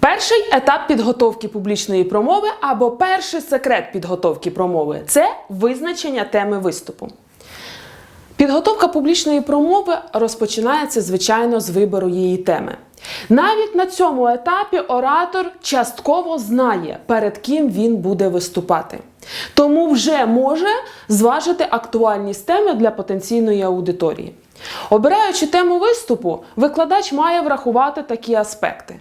Перший етап підготовки публічної промови або перший секрет підготовки промови це визначення теми виступу. Підготовка публічної промови розпочинається, звичайно, з вибору її теми. Навіть на цьому етапі оратор частково знає, перед ким він буде виступати. Тому вже може зважити актуальність теми для потенційної аудиторії. Обираючи тему виступу, викладач має врахувати такі аспекти.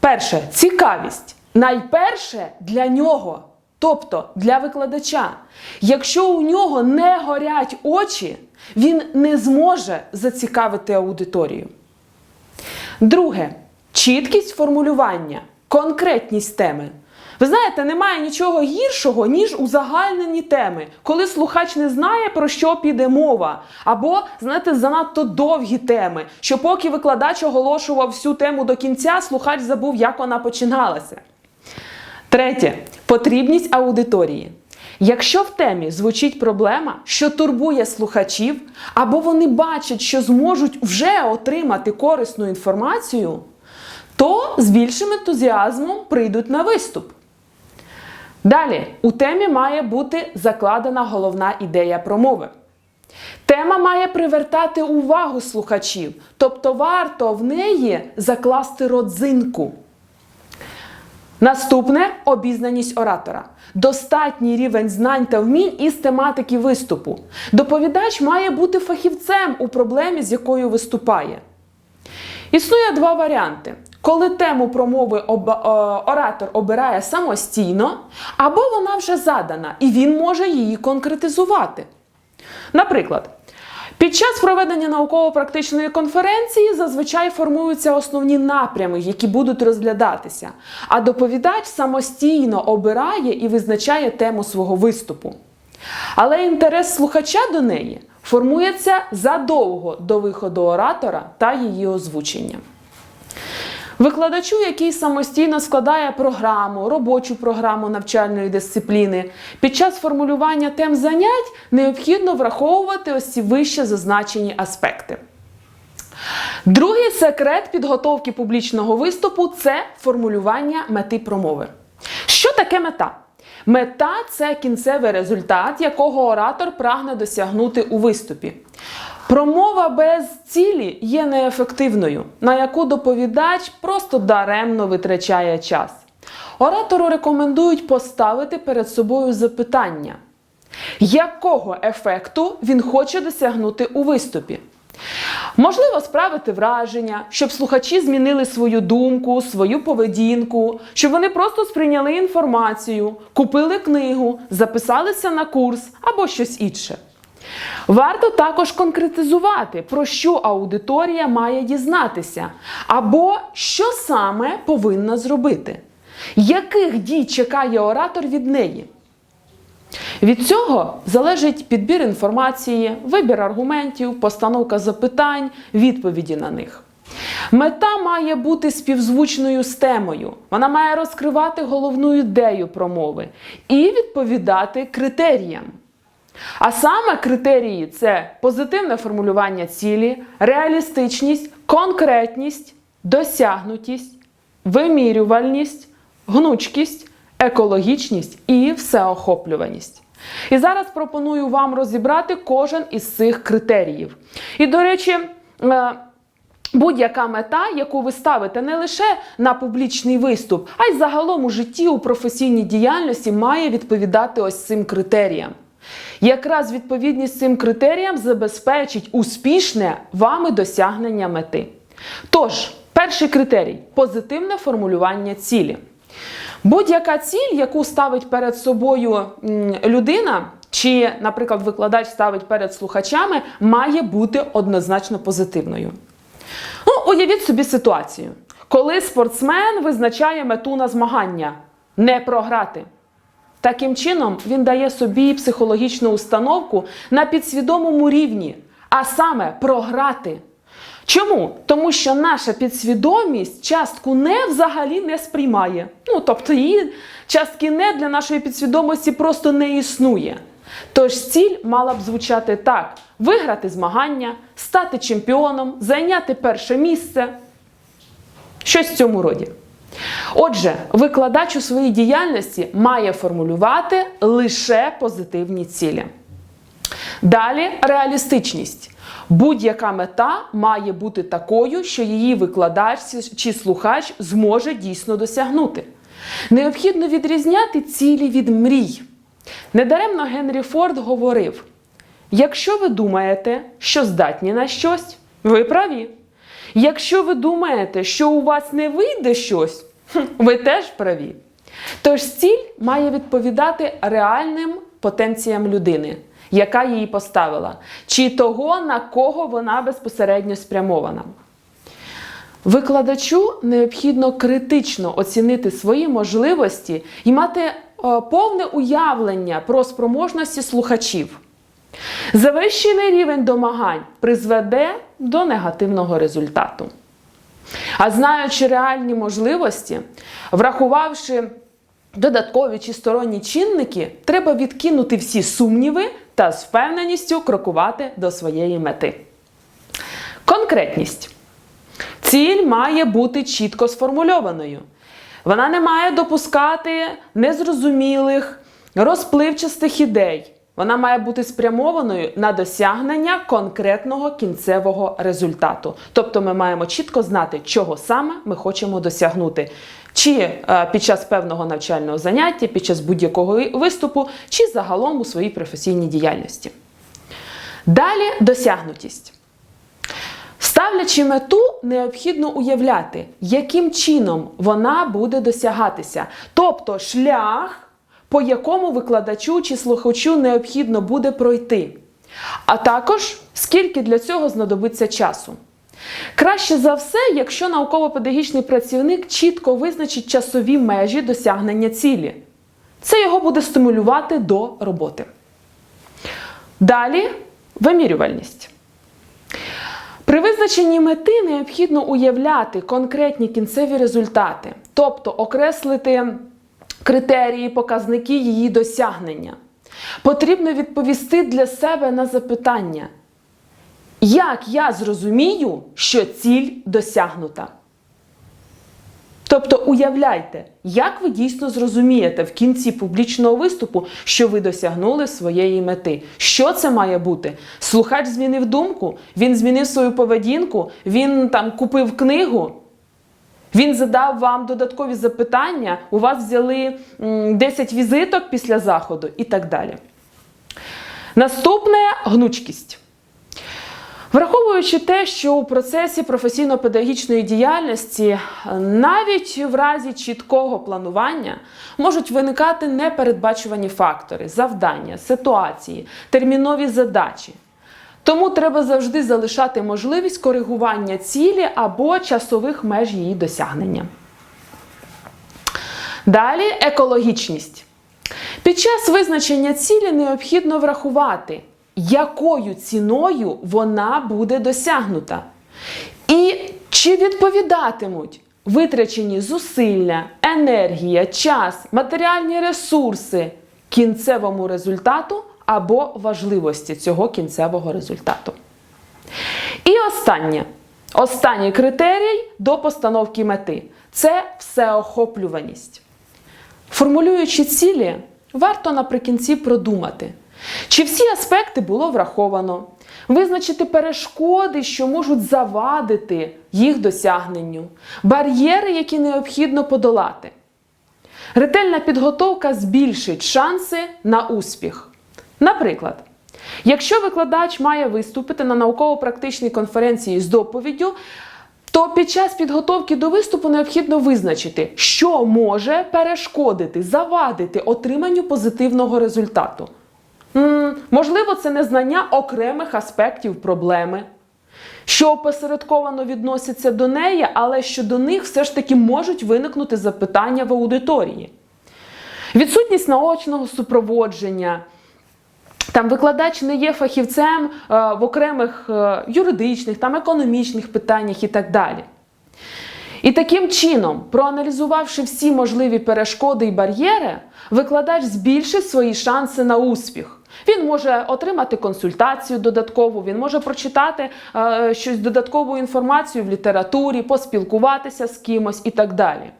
Перше цікавість. Найперше для нього, тобто для викладача. Якщо у нього не горять очі, він не зможе зацікавити аудиторію. Друге чіткість формулювання, конкретність теми. Ви знаєте, немає нічого гіршого, ніж узагальнені теми, коли слухач не знає, про що піде мова, або, знаєте, занадто довгі теми, що поки викладач оголошував всю тему до кінця, слухач забув, як вона починалася. Третє потрібність аудиторії. Якщо в темі звучить проблема, що турбує слухачів, або вони бачать, що зможуть вже отримати корисну інформацію, то з більшим ентузіазмом прийдуть на виступ. Далі у темі має бути закладена головна ідея промови. Тема має привертати увагу слухачів, тобто варто в неї закласти родзинку. Наступне обізнаність оратора. Достатній рівень знань та вмінь із тематики виступу. Доповідач має бути фахівцем у проблемі, з якою виступає. Існує два варіанти. Коли тему промови об, е, оратор обирає самостійно, або вона вже задана, і він може її конкретизувати. Наприклад, під час проведення науково-практичної конференції зазвичай формуються основні напрями, які будуть розглядатися, а доповідач самостійно обирає і визначає тему свого виступу. Але інтерес слухача до неї формується задовго до виходу оратора та її озвучення. Викладачу, який самостійно складає програму, робочу програму навчальної дисципліни, під час формулювання тем занять необхідно враховувати ось ці вище зазначені аспекти. Другий секрет підготовки публічного виступу це формулювання мети промови. Що таке мета? Мета це кінцевий результат, якого оратор прагне досягнути у виступі. Промова без цілі є неефективною, на яку доповідач просто даремно витрачає час. Оратору рекомендують поставити перед собою запитання, якого ефекту він хоче досягнути у виступі. Можливо, справити враження, щоб слухачі змінили свою думку, свою поведінку, щоб вони просто сприйняли інформацію, купили книгу, записалися на курс або щось інше. Варто також конкретизувати, про що аудиторія має дізнатися, або що саме повинна зробити, яких дій чекає оратор від неї. Від цього залежить підбір інформації, вибір аргументів, постановка запитань, відповіді на них. Мета має бути співзвучною з темою. Вона має розкривати головну ідею промови і відповідати критеріям. А саме критерії це позитивне формулювання цілі, реалістичність, конкретність, досягнутість, вимірювальність, гнучкість, екологічність і всеохоплюваність. І зараз пропоную вам розібрати кожен із цих критеріїв. І, до речі, е, Будь-яка мета, яку ви ставите не лише на публічний виступ, а й загалом у житті у професійній діяльності, має відповідати ось цим критеріям. Якраз відповідність цим критеріям забезпечить успішне вами досягнення мети. Тож, перший критерій позитивне формулювання цілі. Будь-яка ціль, яку ставить перед собою людина, чи, наприклад, викладач ставить перед слухачами, має бути однозначно позитивною. Ну, уявіть собі ситуацію, коли спортсмен визначає мету на змагання не програти. Таким чином, він дає собі психологічну установку на підсвідомому рівні, а саме програти. Чому? Тому що наша підсвідомість частку не взагалі не сприймає. Ну, тобто її частки не для нашої підсвідомості просто не існує. Тож ціль мала б звучати так: виграти змагання, стати чемпіоном, зайняти перше місце. Щось в цьому роді. Отже, викладач у своїй діяльності має формулювати лише позитивні цілі. Далі реалістичність. Будь-яка мета має бути такою, що її викладач чи слухач зможе дійсно досягнути. Необхідно відрізняти цілі від мрій. Недаремно Генрі Форд говорив: якщо ви думаєте, що здатні на щось, ви праві. Якщо ви думаєте, що у вас не вийде щось, ви теж праві. Тож ціль має відповідати реальним потенціям людини, яка її поставила, чи того, на кого вона безпосередньо спрямована. Викладачу необхідно критично оцінити свої можливості і мати е, повне уявлення про спроможності слухачів. Завищений рівень домагань призведе до негативного результату. А знаючи реальні можливості, врахувавши додаткові чи сторонні чинники, треба відкинути всі сумніви та з впевненістю крокувати до своєї мети. Конкретність. Ціль має бути чітко сформульованою. Вона не має допускати незрозумілих, розпливчастих ідей. Вона має бути спрямованою на досягнення конкретного кінцевого результату. Тобто ми маємо чітко знати, чого саме ми хочемо досягнути. Чи е, під час певного навчального заняття, під час будь-якого виступу, чи загалом у своїй професійній діяльності. Далі досягнутість. Ставлячи мету, необхідно уявляти, яким чином вона буде досягатися. Тобто шлях, по якому викладачу чи слухачу необхідно буде пройти. А також скільки для цього знадобиться часу. Краще за все, якщо науково-педагогічний працівник чітко визначить часові межі досягнення цілі. Це його буде стимулювати до роботи. Далі вимірювальність. При визначенні мети необхідно уявляти конкретні кінцеві результати, тобто окреслити критерії, показники її досягнення. Потрібно відповісти для себе на запитання, як я зрозумію, що ціль досягнута. Тобто уявляйте, як ви дійсно зрозумієте в кінці публічного виступу, що ви досягнули своєї мети. Що це має бути? Слухач змінив думку, він змінив свою поведінку, він там купив книгу. Він задав вам додаткові запитання, у вас взяли 10 візиток після заходу і так далі. Наступне гнучкість. Враховуючи те, що у процесі професійно-педагогічної діяльності навіть в разі чіткого планування можуть виникати непередбачувані фактори, завдання, ситуації, термінові задачі. Тому треба завжди залишати можливість коригування цілі або часових меж її досягнення. Далі екологічність. Під час визначення цілі необхідно врахувати, якою ціною вона буде досягнута. І чи відповідатимуть витрачені зусилля, енергія, час, матеріальні ресурси кінцевому результату або важливості цього кінцевого результату. І останнє. Останній критерій до постановки мети це всеохоплюваність. Формулюючи цілі, варто наприкінці продумати, чи всі аспекти було враховано, визначити перешкоди, що можуть завадити їх досягненню, бар'єри, які необхідно подолати. Ретельна підготовка збільшить шанси на успіх. Наприклад, якщо викладач має виступити на науково-практичній конференції з доповіддю, то під час підготовки до виступу необхідно визначити, що може перешкодити, завадити отриманню позитивного результату. М-м, можливо, це незнання окремих аспектів проблеми, що опосередковано відносяться до неї, але що до них все ж таки можуть виникнути запитання в аудиторії. Відсутність наочного супроводження. Там викладач не є фахівцем е, в окремих е, юридичних, там економічних питаннях і так далі. І таким чином, проаналізувавши всі можливі перешкоди і бар'єри, викладач збільшить свої шанси на успіх. Він може отримати консультацію додаткову, він може прочитати е, щось додаткову інформацію в літературі, поспілкуватися з кимось і так далі.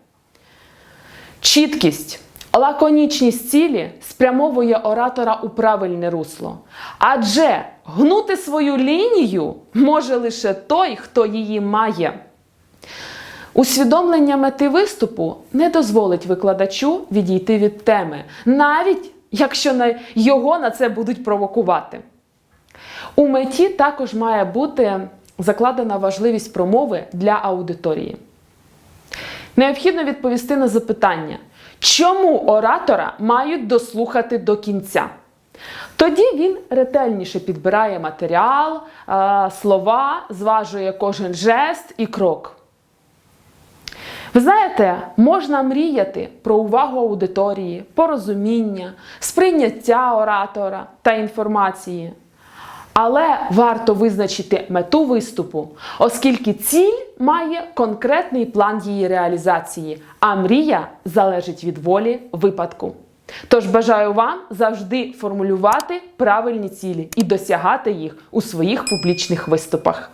Чіткість, лаконічність цілі спрямовує оратора у правильне русло. Адже гнути свою лінію може лише той, хто її має. Усвідомлення мети виступу не дозволить викладачу відійти від теми, навіть якщо його на це будуть провокувати. У меті також має бути закладена важливість промови для аудиторії. Необхідно відповісти на запитання, чому оратора мають дослухати до кінця. Тоді він ретельніше підбирає матеріал, е, слова, зважує кожен жест і крок. Ви знаєте, можна мріяти про увагу аудиторії, порозуміння, сприйняття оратора та інформації. Але варто визначити мету виступу, оскільки ціль має конкретний план її реалізації, а мрія залежить від волі випадку. Тож бажаю вам завжди формулювати правильні цілі і досягати їх у своїх публічних виступах.